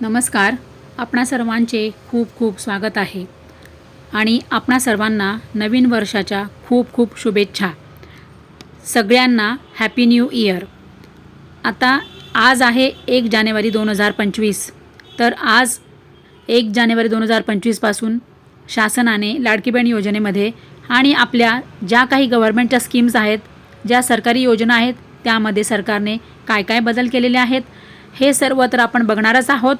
नमस्कार. आपणा सर्वांचे खूप खूप स्वागत आहे. आणि आपणा सर्वांना नवीन वर्षाच्या खूप खूप शुभेच्छा. सगळ्यांना हॅपी न्यू इयर आता आज आहे एक जानेवारी दोन हजार पंचवीस. तर आज एक जानेवारी दोन हजार पंचवीसपासून शासनाने लाडकीबहीण योजनेमध्ये आणि आपल्या ज्या काही गव्हर्मेंटच्या स्कीम्स आहेत ज्या सरकारी योजना आहेत त्यामध्ये सरकारने काय काय बदल केलेले आहेत हे सर्व तर आपण बघणारच आहोत.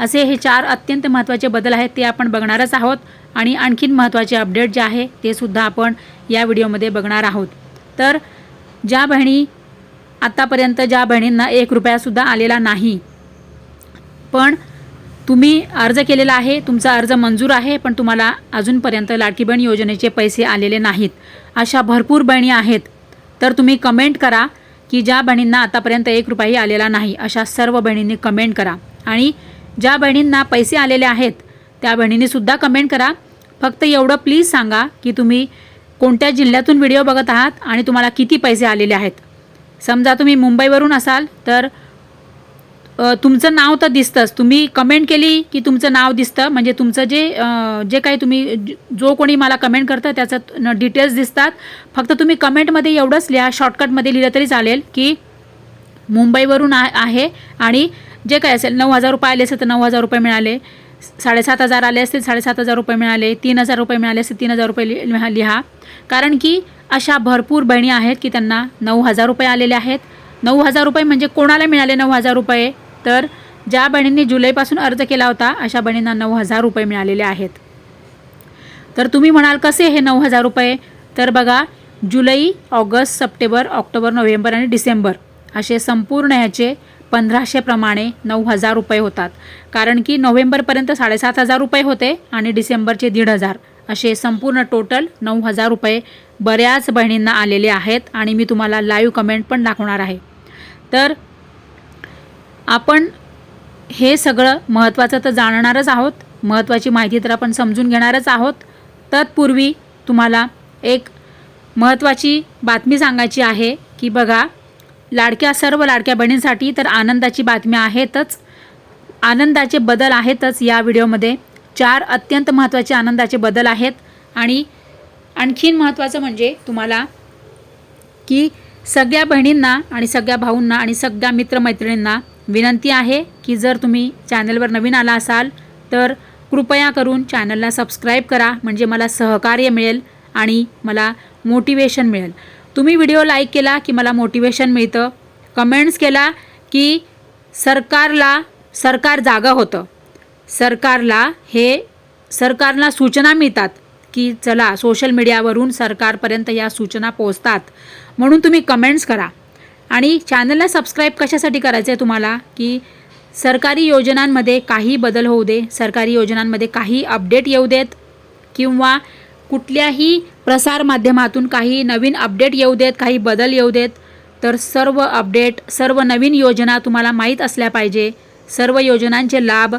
असे हे चार अत्यंत महत्त्वाचे बदल आहेत ते आपण बघणारच आहोत आणि आणखीन महत्त्वाचे अपडेट जे आहे ते सुद्धा आपण या व्हिडिओमध्ये बघणार आहोत. तर ज्या बहिणी आत्तापर्यंत ज्या बहिणींना एक रुपयासुद्धा आलेला नाही पण तुम्ही अर्ज केलेला आहे तुमचा अर्ज मंजूर आहे पण तुम्हाला अजूनपर्यंत लाडकी बहीण योजनेचे पैसे आलेले नाहीत. अशा भरपूर बहिणी आहेत. तर तुम्ही कमेंट करा. की ज्या बहिणींना आतापर्यंत एक रुपयाही आलेला नाही अशा सर्व बहिणींनी कमेंट करा. आणि ज्या बहिणींना पैसे आलेले आहेत त्या बहिणींनीसुद्धा कमेंट करा. फक्त एवढं प्लीज सांगा की तुम्ही कोणत्या जिल्ह्यातून व्हिडिओ बघत आहात आणि तुम्हाला किती पैसे आलेले आहेत. समजा तुम्ही मुंबईवरून असाल तर तुमचं नाव तर दिसतंच. तुम्ही कमेंट केली की तुमचं नाव दिसतं. म्हणजे तुमचं जे जे काही तुम्ही जो कोणी मला कमेंट करतं त्याचं डिटेल्स दिसतात. फक्त तुम्ही कमेंटमध्ये एवढंच लिहा शॉर्टकटमध्ये लिहिलं तरी चालेल की मुंबईवरून आ आहे आणि जे काय असेल नऊ हजार रुपये आले असेल तर नऊ हजार रुपये मिळाले. साडेसात हजार आले असतील साडेसात हजार रुपये मिळाले. तीन हजार रुपये मिळाले असतील तीन हजार रुपये लिहा लिहा. कारण की अशा भरपूर बहिणी आहेत की त्यांना नऊ हजार रुपये आलेले आहेत. नऊ हजार रुपये म्हणजे कोणाला मिळाले नऊ हजार रुपये? तर ज्या बहिणींनी जुलैपासून अर्ज केला होता अशा बहिणींना नऊ हजार रुपये मिळालेले आहेत. तर तुम्ही म्हणाल कसे हे नऊ हजार रुपये? तर बघा जुलै ऑगस्ट सप्टेंबर ऑक्टोबर नोव्हेंबर आणि डिसेंबर असे संपूर्ण ह्याचे पंधराशेप्रमाणे नऊ हजार रुपये होतात. कारण की नोव्हेंबरपर्यंत साडेसात हजार रुपये होते आणि डिसेंबरचे दीड हजार. असे संपूर्ण टोटल नऊ हजार रुपये बऱ्याच बहिणींना आलेले आहेत आणि मी तुम्हाला लाईव्ह कमेंट पण दाखवणार आहे. तर आपण हे सगळं महत्त्वाचं तर जाणणारच आहोत. महत्त्वाची माहिती तर आपण समजून घेणारच आहोत. तत्पूर्वी तुम्हाला एक महत्त्वाची बातमी सांगायची आहे की बघा लाडक्या सर्व लाडक्या बहिणींसाठी तर आनंदाची बातमी आहेतच. आनंदाचे बदल आहेतच या व्हिडिओमध्ये. चार अत्यंत महत्त्वाचे आनंदाचे बदल आहेत आणि आणखीन महत्त्वाचं म्हणजे तुम्हाला की सगळ्या बहिणींना आणि सगळ्या भाऊंना आणि सगळ्या मित्रमैत्रिणींना विनंती आहे की जर तुम्ही चॅनलवर नवीन आला असाल तर कृपया करून चॅनलला सबस्क्राईब करा म्हणजे मला सहकार्य मिळेल आणि मला मोटिवेशन मिळेल. तुम्ही व्हिडिओ लाईक केला की मला मोटिवेशन मिळतं. कमेंट्स केला की सरकारला सरकार जागा होतं. सरकारला हे सरकारला सूचना मिळतात की चला सोशल मीडियावरून सरकारपर्यंत या सूचना पोहोचतात. म्हणून तुम्ही कमेंट्स करा. आणि चॅनलला सबस्क्राईब कशासाठी करायचं आहे तुम्हाला? की सरकारी योजनांमध्ये काही बदल होऊ दे सरकारी योजनांमध्ये काही अपडेट येऊ देत किंवा कुठल्याही प्रसारमाध्यमातून काही नवीन अपडेट येऊ देत काही बदल येऊ देत तर सर्व अपडेट सर्व नवीन योजना तुम्हाला माहीत असल्या पाहिजे. सर्व योजनांचे लाभ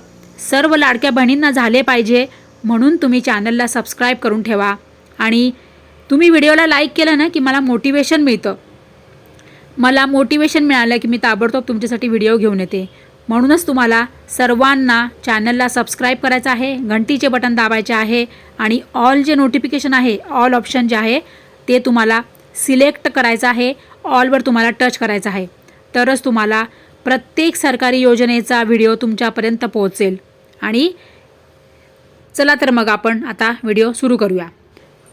सर्व लाडक्या बहिणींना झाले पाहिजे म्हणून तुम्ही चॅनलला सबस्क्राईब करून ठेवा. आणि तुम्ही व्हिडिओला लाईक केलं ना की मला मोटिवेशन मिळतं. मला मोटिवेशन मिळालं की मी ताबडतोब तुमच्यासाठी व्हिडिओ घेऊन येते. म्हणूनच तुम्हाला सर्वांना चॅनलला सबस्क्राईब करायचं आहे घंटीचे बटन दाबायचे आहे आणि ऑल जे नोटिफिकेशन आहे ऑल ऑप्शन जे आहे ते तुम्हाला सिलेक्ट करायचं आहे ऑलवर तुम्हाला टच करायचं आहे. तरच तुम्हाला प्रत्येक सरकारी योजनेचा व्हिडिओ तुमच्यापर्यंत पोहोचेल. आणि चला तर मग आपण आता व्हिडिओ सुरू करूया.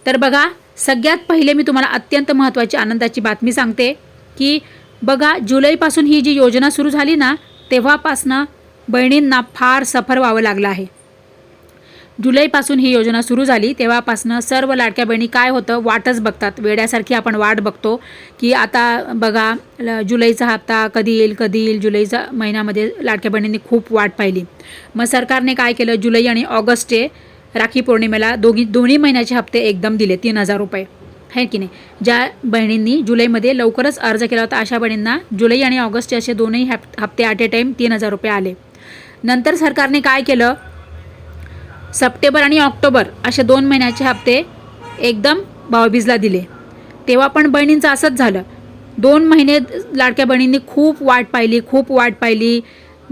तर बघा सगळ्यात पहिले मी तुम्हाला अत्यंत महत्त्वाची आनंदाची बातमी सांगते. की बघा जुलैपासून ही जी योजना सुरू झाली ना तेव्हापासनं बहिणींना फार सफर व्हावं लागलं आहे. जुलैपासून ही योजना सुरू झाली तेव्हापासनं सर्व लाडक्या बहिणी काय होतं वाटच बघतात. वेड्यासारखी आपण वाट बघतो की आता बघा जुलैचा हप्ता कधी येईल कधी येईल जुलैचा महिन्यामध्ये लाडक्या बहिणींनी खूप वाट पाहिली. मग सरकारने काय केलं जुलै आणि ऑगस्टचे राखी पौर्णिमेला दोघी दोन्ही महिन्याचे हप्ते एकदम दिले तीन हजार रुपये. आहे की नाही? ज्या बहिणींनी जुलैमध्ये लवकरच अर्ज केला होता अशा बहिणींना जुलै आणि ऑगस्टचे असे दोनही हॅप हप्ते ॲट ए टाईम तीन हजार रुपये आले. नंतर सरकारने काय केलं? सप्टेंबर आणि ऑक्टोबर असे दोन महिन्याचे हप्ते एकदम भाऊबीजला दिले. तेव्हा पण बहिणींचं असंच झालं. दोन महिने लाडक्या बहिणींनी खूप वाट पाहिली खूप वाट पाहिली.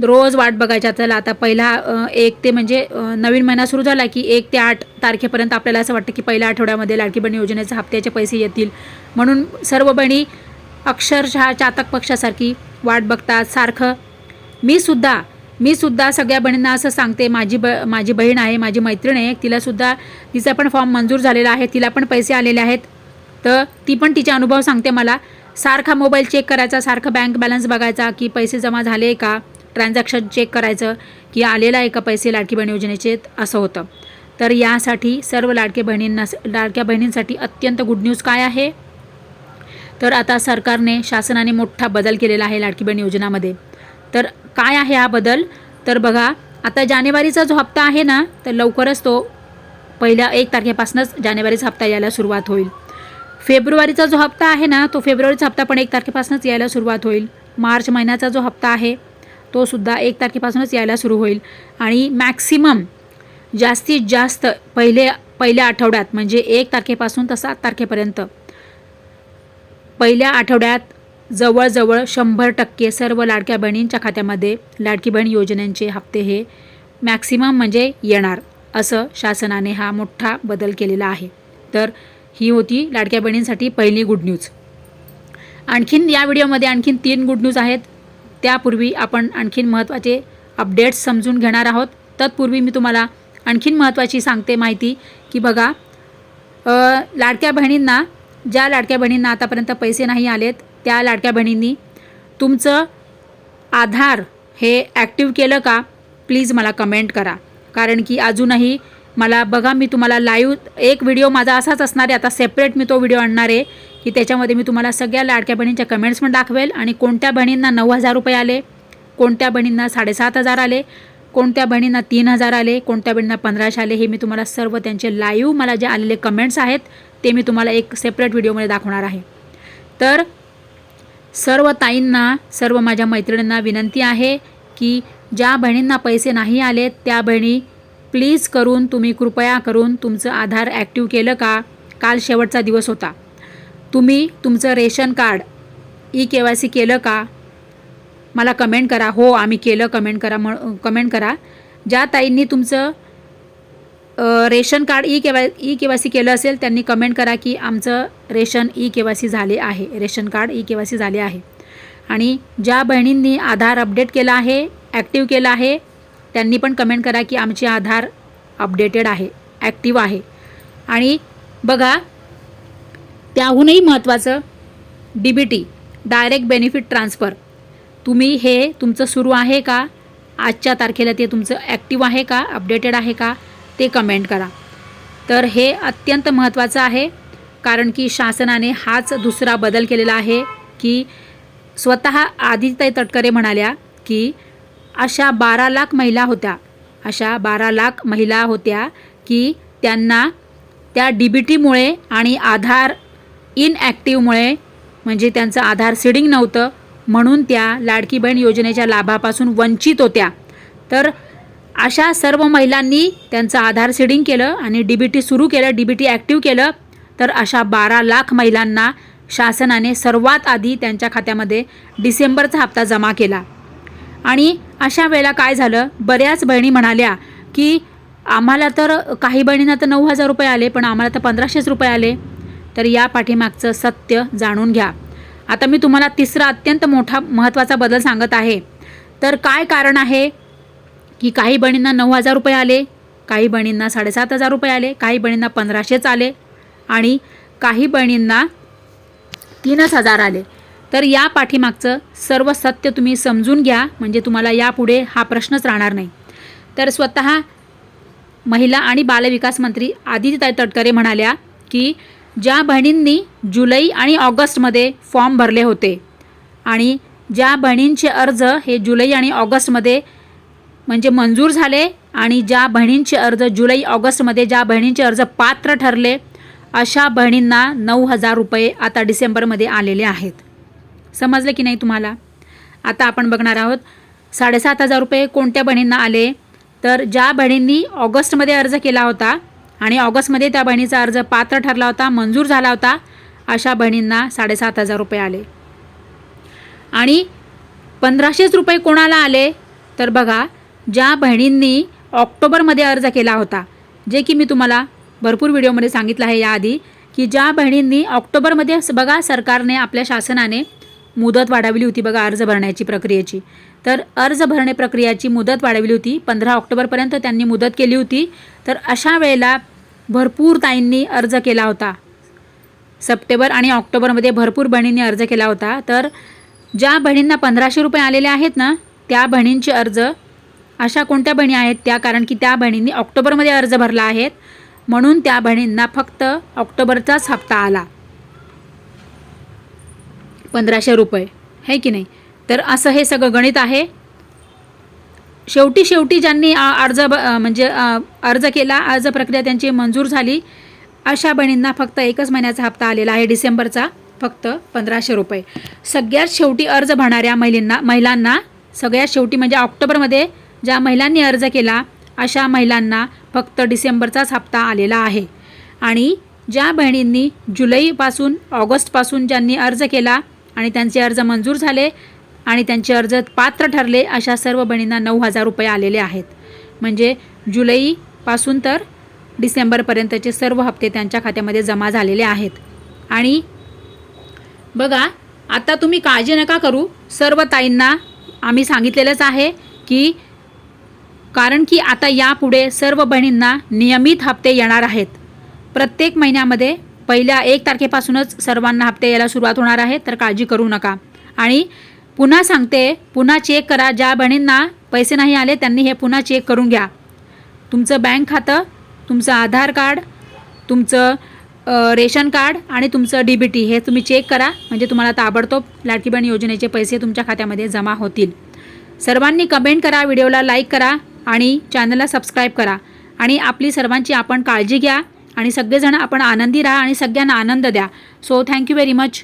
रोज वाट बघायच्या. चला आता पहिला एक ते म्हणजे नवीन महिना सुरू झाला की एक ते आठ तारखेपर्यंत आपल्याला असं वाटतं की पहिल्या आठवड्यामध्ये लाडकी बहीण योजनेचे हप्त्याचे पैसे येतील. म्हणून सर्व बहिणी अक्षरशः चातक पक्षासारखी वाट बघतात सारखं. मी सुद्धा मी सुद्धा सगळ्या बहिणींना असं सांगते माझी ब माझी बहीण आहे माझी मैत्रीण आहे तिलासुद्धा तिचा पण फॉर्म मंजूर झालेला आहे तिला पण पैसे आलेले आहेत. तर ती पण तिचे अनुभव सांगते मला. सारखा मोबाईल चेक करायचा सारखं बँक बॅलन्स बघायचा की पैसे जमा झाले का? ट्रान्झॅक्शन चेक करायचं की आलेलं आहे का पैसे लाडकी बहीण योजनेचे असं होतं. तर यासाठी सर्व लाडके बहिणींना लाडक्या बहिणींसाठी अत्यंत गुड न्यूज काय आहे? तर आता सरकारने शासनाने मोठा बदल केलेला आहे लाडकी बहीण योजनामध्ये. तर काय आहे हा बदल? तर बघा आता जानेवारीचा जो हप्ता आहे ना तर लवकरच तो पहिल्या एक तारखेपासूनच जानेवारीचा हप्ता यायला सुरुवात होईल. फेब्रुवारीचा जो हप्ता आहे ना तो फेब्रुवारीचा हप्ता पण एक तारखेपासूनच यायला सुरुवात होईल. मार्च महिन्याचा जो हप्ता आहे तोसुद्धा एक तारखेपासूनच यायला सुरू होईल. आणि मॅक्सिमम जास्तीत जास्त पहिले पहिल्या आठवड्यात म्हणजे एक तारखेपासून तर सात तारखेपर्यंत पहिल्या आठवड्यात जवळजवळ शंभर टक्के सर्व लाडक्या बहिणींच्या खात्यामध्ये लाडकी बहीण योजनेचे हप्ते हे मॅक्सिमम म्हणजे येणार असं शासनाने हा मोठा बदल केलेला आहे. तर ही होती लाडक्या बहिणींसाठी पहिली गुड न्यूज आणखीन या व्हिडिओमध्ये आणखीन तीन गुड न्यूज आहेत. त्यापूर्वी आपण आणखीन महत्त्वाचे अपडेट्स समजून घेणार आहोत. तत्पूर्वी मी तुम्हाला आणखीन महत्त्वाची सांगते माहिती की बघा लाडक्या बहिणींना ज्या लाडक्या बहिणींना आतापर्यंत पैसे नाही आलेत त्या लाडक्या बहिणींनी तुमचं आधार हे ॲक्टिव्ह केलं का? प्लीज मला कमेंट करा. कारण की अजूनही मला बघा मी तुम्हाला लाईव्ह एक व्हिडिओ माझा असाच असणार आहे. आता सेपरेट मी तो व्हिडिओ आणणार आहे. की त्याच्यामध्ये मी तुम्हाला सगळ्या लाडक्या बहिणींच्या कमेंट्स पण दाखवेल. आणि कोणत्या बहिणींना नऊ हजार रुपये आले? कोणत्या बहिणींना साडेसात हजार आले? कोणत्या बहिणींना तीन हजार आले? कोणत्या बहिणींना पंधराशे आले? हे मी तुम्हाला सर्व त्यांचे लाईव्ह मला जे आलेले कमेंट्स आहेत ते मी तुम्हाला एक सेपरेट व्हिडिओमध्ये दाखवणार आहे. तर सर्व ताईंना सर्व माझ्या मैत्रिणींना विनंती आहे की ज्या बहिणींना पैसे नाही आले त्या बहिणी प्लीज करून तुम्ही कृपया करून तुमचं आधार ॲक्टिव्ह केलं का? काल शेवटचा दिवस होता. तुम्ही तुमचं ration card E K Y C केलं का? मला कमेंट करा. हो आम्ही केलं. कमेंट करा म कमेंट करा. ज्या ताईंनी तुमचं ration card E K Y E K Y C केलं असेल त्यांनी कमेंट करा की आमचं ration E K Y C झाले आहे. Ration card E K Y C झाले आहे. आणि ज्या बहिणींनी आधार अपडेट केलं आहे ॲक्टिव्ह केलं आहे त्यांनी पण कमेंट करा की आमचे आधार अपडेटेड आहे ॲक्टिव्ह आहे. आणि बघा त्याहूनही महत्त्वाचं. D B T direct benefit transfer तुम्ही हे तुमचं सुरू आहे का? आजच्या तारखेला ते तुमचं ॲक्टिव्ह आहे का? अपडेटेड आहे का? ते कमेंट करा. तर हे अत्यंत महत्त्वाचं आहे कारण की शासनाने हाच दुसरा बदल केलेला आहे की स्वतः आदित्य तटकरे म्हणाल्या की अशा बारा लाख महिला होत्या अशा बारा लाख महिला होत्या की त्यांना त्या डी बी टीमुळे आणि आधार इनॲक्टिव्हमुळे म्हणजे त्यांचं आधार सिडिंग नव्हतं म्हणून त्या लाडकी बहीण योजनेच्या लाभापासून वंचित होत्या. तर अशा सर्व महिलांनी त्यांचं आधार सिडिंग केलं आणि डी बी टी सुरू केलं डी बी टी ॲक्टिव्ह केलं. तर अशा बारा लाख महिलांना शासनाने सर्वात आधी त्यांच्या खात्यामध्ये डिसेंबरचा हप्ता जमा केला. आणि अशा वेळेला काय झालं? बऱ्याच बहिणी म्हणाल्या की आम्हाला तर काही बहिणींना तर नऊ हजार रुपये आले पण आम्हाला तर पंधराशेच रुपये आले. तर या पाठीमागचं सत्य जाणून घ्या. आता मी तुम्हाला तिसरा अत्यंत मोठा महत्त्वाचा बदल सांगत आहे. तर काय कारण आहे की काही बहिणींना नऊ हजार रुपये आले काही बहिणींना साडेसात हजार रुपये आले काही बहिणींना पंधराशेच आले आणि काही बहिणींना तीनच हजार आले. तर या पाठीमागचं सर्व सत्य तुम्ही समजून घ्या म्हणजे तुम्हाला यापुढे हा प्रश्नच राहणार नाही. तर स्वतः महिला आणि बालविकास मंत्री आदित्यताई तटकरे म्हणाल्या की ज्या बहिणींनी जुलै आणि ऑगस्टमध्ये फॉर्म भरले होते आणि ज्या बहिणींचे अर्ज हे जुलै आणि ऑगस्टमध्ये म्हणजे मंजूर झाले आणि ज्या बहिणींचे अर्ज जुलै ऑगस्टमध्ये ज्या बहिणींचे अर्ज पात्र ठरले अशा बहिणींना नऊ हजार रुपये आता डिसेंबरमध्ये आलेले आहेत. समजलं की नाही तुम्हाला? आता आपण बघणार आहोत साडेसात हजार रुपये कोणत्या बहिणींना आले? तर ज्या बहिणींनी ऑगस्टमध्ये अर्ज केला होता आणि ऑगस्टमध्ये त्या बहिणीचा अर्ज पात्र ठरला होता मंजूर झाला होता. अशा बहिणींना साडेसात हजार रुपये आले. आणि पंधराशेच रुपये कोणाला आले? तर बघा ज्या बहिणींनी ऑक्टोबरमध्ये अर्ज केला होता जे की मी तुम्हाला भरपूर व्हिडिओमध्ये सांगितलं आहे याआधी की ज्या बहिणींनी ऑक्टोबरमध्ये बघा सरकारने आपल्या शासनाने मुदत वाढवली होती बघा अर्ज भरण्याची प्रक्रियेची. तर अर्ज भरणे प्रक्रियाची मुदत वाढवली होती पंधरा ऑक्टोबरपर्यंत त्यांनी मुदत केली होती. तर अशा वेळेला भरपूर ताईंनी अर्ज केला होता. सप्टेंबर आणि ऑक्टोबरमध्ये भरपूर बहिणींनी अर्ज केला होता. तर ज्या बहिणींना पंधराशे रुपये आलेले आहेत ना त्या बहिणींचे अर्ज अशा कोणत्या बहिणी आहेत? त्या कारण की त्या बहिणींनी ऑक्टोबरमध्ये अर्ज भरला आहेत म्हणून त्या बहिणींना फक्त ऑक्टोबरचाच हप्ता आला. पंधराशे रुपये. है की नाही? तर असं हे सगळं गणित आहे. शेवटी शेवटी ज्यांनी अर्ज ब- म्हणजे अर्ज केला अर्ज प्रक्रिया त्यांची मंजूर झाली अशा बहिणींना फक्त एकच महिन्याचा हप्ता आलेला आहे डिसेंबरचा फक्त पंधराशे रुपये. सगळ्यात शेवटी अर्ज भरणाऱ्या महिलांना महिलांना सगळ्यात शेवटी म्हणजे ऑक्टोबरमध्ये ज्या महिलांनी अर्ज केला अशा महिलांना फक्त डिसेंबरचाच हप्ता आलेला आहे. आणि ज्या बहिणींनी जुलैपासून ऑगस्टपासून ज्यांनी अर्ज केला आणि त्यांचे अर्ज मंजूर झाले आणि त्यांचे अर्ज पात्र ठरले अशा सर्व बहिणींना नऊ हजार रुपये आलेले आहेत. म्हणजे जुलैपासून तर डिसेंबरपर्यंतचे सर्व हप्ते त्यांच्या खात्यामध्ये जमा झालेले आहेत. आणि बघा आता तुम्ही काळजी नका करू. सर्व ताईंना आम्ही सांगितलेलंच आहे की कारण की आता यापुढे सर्व बहिणींना नियमित हप्ते येणार आहेत. प्रत्येक महिन्यामध्ये पहिल्या एक तारखेपासूनच सर्वांना हप्ते यायला सुरुवात होणार आहे तर काळजी करू नका. आणि पुन्हा सांगते पुन्हा चेक करा. ज्या बहिणींना पैसे नाही आले त्यांनी हे पुन्हा चेक करून घ्या. तुमचं बँक खातं तुमचं आधार कार्ड तुमचं रेशन कार्ड आणि तुमचं डी बी टी हे तुम्ही चेक करा. म्हणजे तुम्हाला ताबडतोब लाडकी बहीण योजनेचे पैसे तुमच्या खात्यामध्ये जमा होतील. सर्वांनी कमेंट करा व्हिडिओला लाईक करा आणि चॅनलला सबस्क्राईब करा. आणि आपली सर्वांची आपण काळजी घ्या आणि सगळेजण आपण आनंदी राहा आणि सगळ्यांना आनंद द्या. So thank you very much